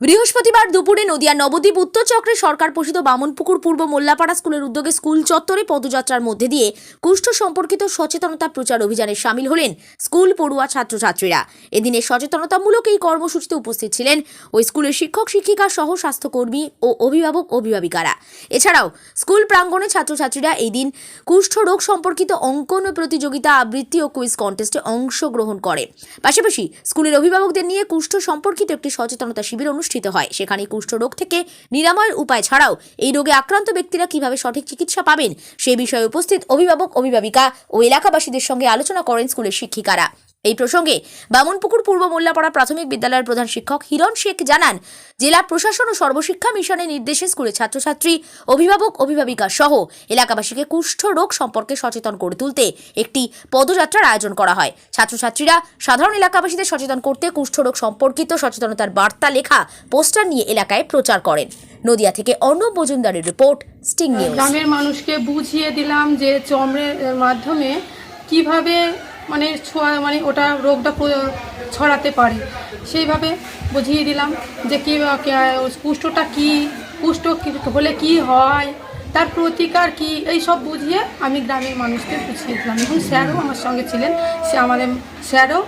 বৃহস্পতিবার দুপুরে নদিয়া নবদ্বীপ উত্তর চক্রে সরকার পোষিত বামনপুকুর পূর্ব মোল্লাপাড়া স্কুলের উদ্যোগে স্কুল চত্বরে পদযাত্রার মধ্যে দিয়ে কুষ্ঠ সম্পর্কিত সচেতনতা প্রচার অভিযানে সামিল হলেন স্কুল পড়ুয়া ছাত্রছাত্রীরা। এদিনে সচেতনতামূলক এই কর্মসূচিতে উপস্থিত ছিলেন ওই স্কুলের শিক্ষক, শিক্ষিকা সহ স্বাস্থ্যকর্মী ও অভিভাবক, অভিভাবিকারা। এছাড়াও স্কুল প্রাঙ্গণে ছাত্রছাত্রীরা এই দিন কুষ্ঠ রোগ সম্পর্কিত অঙ্কন প্রতিযোগিতা, আবৃত্তি ও কুইজ কন্টেস্টে অংশগ্রহণ করে। পাশাপাশি স্কুলের অভিভাবকদের নিয়ে কুষ্ঠ সম্পর্কিত একটি সচেতনতা শিবির অনুষ্ঠিত হয়। সেখানে কুষ্ঠরোগ থেকে নিরাময়ের উপায় ছাড়াও এই রোগে আক্রান্ত ব্যক্তিরা কীভাবে সঠিক চিকিৎসা পাবেন, সে বিষয়ে উপস্থিত অভিভাবক, অভিভাবিকা ও এলাকাবাসীদের সঙ্গে আলোচনা করেন স্কুলের শিক্ষিকারা। এই প্রসঙ্গে বামনপুকুর পূর্ব মোল্লাপাড়া প্রাথমিক বিদ্যালয়ের প্রধান শিক্ষক হিরণ শেখ জানান, জেলা প্রশাসন ও সর্বশিক্ষা মিশনের নির্দেশে স্কুলের ছাত্রছাত্রী, অভিভাবক, অভিভাবিকা সহ এলাকাবাসীকে কুষ্ঠ রোগ সম্পর্কে সচেতন করে তুলতে একটি পদযাত্রার আয়োজন করা হয়। ছাত্রছাত্রীরা সাধারণ এলাকাবাসীদের সচেতন করতে কুষ্ঠ রোগ সম্পর্কিত সচেতনতার বার্তা লেখা, পোস্টার নিয়ে এলাকায় প্রচার করেন। নদিয়া থেকে অর্ণব মজুমদারের রিপোর্ট, স্টিং নিউজ। গ্রামের মানুষকে বুঝিয়ে দিলাম যে চমড়ের মাধ্যমে কীভাবে মানে ছোঁয়া মানে ওটা রোগটা ছড়াতে পারে। সেইভাবে বুঝিয়ে দিলাম যে কি কুষ্ঠটা কি কুষ্ঠ হলে কি হয় তার প্রতিকার কি এই সব বুঝিয়ে আমি গ্রামের মানুষকে বুঝিয়ে দিলাম। এবং স্যারও আমার সঙ্গে ছিলেন সে আমাদের স্যারও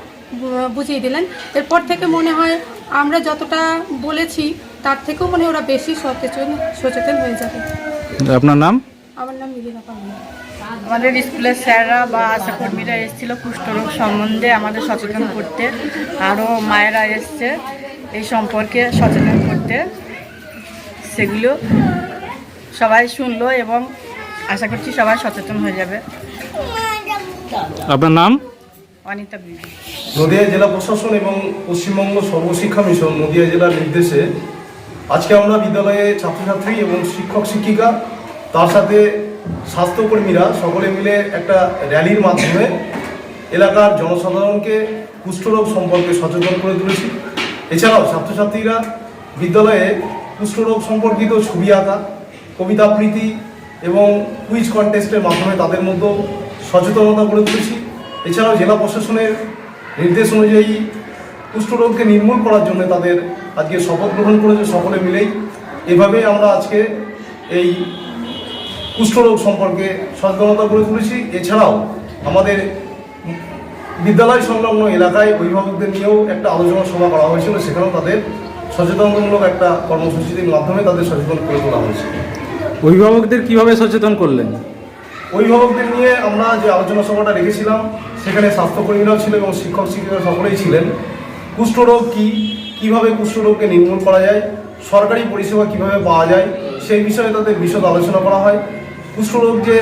বুঝিয়ে দিলেন। এরপর থেকে মনে হয় আমরা যতটা বলেছি তার থেকেও মনে হয় ওরা বেশি সচেতন সচেতন হয়ে যাবে। আপনার নাম? আমার নাম মিলিনা পান্ডে। আমাদের স্কুলের স্যাররা বা আশাকর্মীরা এসেছিল কুষ্ঠরোগ সম্বন্ধে আমাদের সচেতন করতে। আরও মায়েরা এসছে এই সম্পর্কে সচেতন করতে। সেগুলো সবাই শুনলো এবং আশা করছি সবাই সচেতন হয়ে যাবে। আপনার নাম? অনিতা বিবি। নদিয়া জেলা প্রশাসন এবং পশ্চিমবঙ্গ সর্বশিক্ষা মিশন নদিয়া জেলার নির্দেশে আজকে আমরা বিদ্যালয়ে ছাত্রছাত্রী এবং শিক্ষক শিক্ষিকা তার সাথে স্বাস্থ্যকর্মীরা সকলে মিলে একটা র্যালির মাধ্যমে এলাকার জনসাধারণকে কুষ্ঠরোগ সম্পর্কে সচেতন করে তুলেছি। এছাড়াও ছাত্রছাত্রীরা বিদ্যালয়ে কুষ্ঠরোগ সম্পর্কিত ছবি আঁকা, কবিতা আবৃত্তি এবং কুইজ কন্টেস্টের মাধ্যমে তাদের মধ্যেও সচেতনতা গড়ে তুলেছি। এছাড়াও জেলা প্রশাসনের নির্দেশ অনুযায়ী কুষ্ঠরোগকে নির্মূল করার জন্য তাদের আজকে শপথ গ্রহণ করেছে। সকলে মিলেই এভাবে আমরা আজকে এই কুষ্ঠরোগ সম্পর্কে সচেতনতা গড়ে তুলেছি। এছাড়াও আমাদের বিদ্যালয় সংলগ্ন এলাকায় অভিভাবকদের নিয়েও একটা আলোচনা সভা করা হয়েছিল। সেখানেও তাদের সচেতনতামূলক একটা কর্মসূচির মাধ্যমে তাদের সচেতন করে তোলা হয়েছে। অভিভাবকদের কীভাবে সচেতন করলেন? অভিভাবকদের নিয়ে আমরা যে আলোচনা সভাটা রেখেছিলাম সেখানে স্বাস্থ্যকর্মীরাও ছিল এবং শিক্ষক শিক্ষিকা সকলেই ছিলেন। কুষ্ঠরোগ কি? কীভাবে কুষ্ঠরোগকে নির্মূল করা যায়? সরকারি পরিষেবা কীভাবে পাওয়া যায়? সেই বিষয়ে তাদের বিশদ আলোচনা করা হয়। কুষ্ঠরোগ যে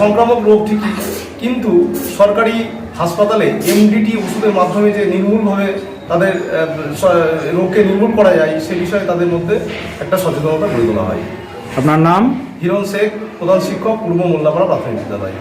সংক্রামক রোগ ঠিকই। কিন্তু সরকারি হাসপাতালে এমডিটি ওষুধের মাধ্যমে যে নির্মূলভাবে তাদের রোগকে নির্মূল করা যায় সে বিষয়ে তাদের মধ্যে একটা সচেতনতা গড়ে তোলা হয়। আপনার নাম? হিরণ শেখ প্রধান শিক্ষক পূর্ব মোল্লাপাড়া প্রাথমিক বিদ্যালয়।